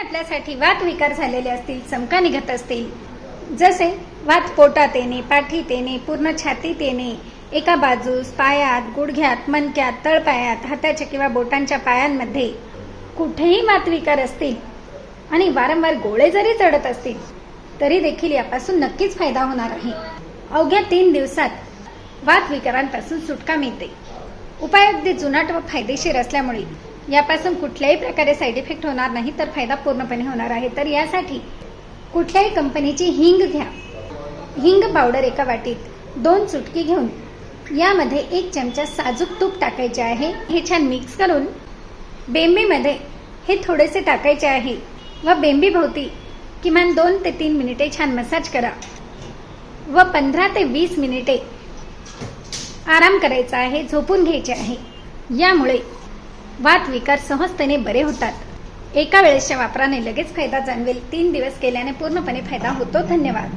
आपल्यासाठी वात विकार झालेले असतील चमका निघत असतील. जसे वात पोटात येणे पाठीत येणे पूर्ण छातीत येणे एका बाजूस पायात गुडघ्यात मनक्यात तळपायात हाताच्या किंवा बोटांच्या पायांमध्ये कुठेही वातविकार असतील आणि वारंवार गोळे जरी चढत असतील तरी देखील यापासून नक्कीच फायदा होणार आहे. अवघ्या तीन दिवसात वात विकारांपासून सुटका मिळते. उपाय अगदी जुनाट व फायदेशीर असल्यामुळे यापासून कुठल्याही प्रकारे साईड इफेक्ट होणार नाही तर फायदा पूर्णपणे होणार आहे. तर यासाठी कुठल्याही कंपनीची हिंग घ्या. हिंग पावडर एका वाटीत दोन चुटकी घेऊन यामध्ये एक चमचा साजूक तूप टाकायचे आहे. हे छान मिक्स करून बेंबीमध्ये हे थोडेसे टाकायचे आहे व बेंबीभोवती किमान दोन ते तीन मिनिटे छान मसाज करा व पंधरा ते वीस मिनिटे आराम करायचा आहे झोपून घ्यायचे आहे. यामुळे वात विकार सहजतेने बरे होतात. एका वेळेसच्या वापराने लगेच फायदा जाणवेल. तीन दिवस केल्याने पूर्णपणे फायदा होतो. धन्यवाद.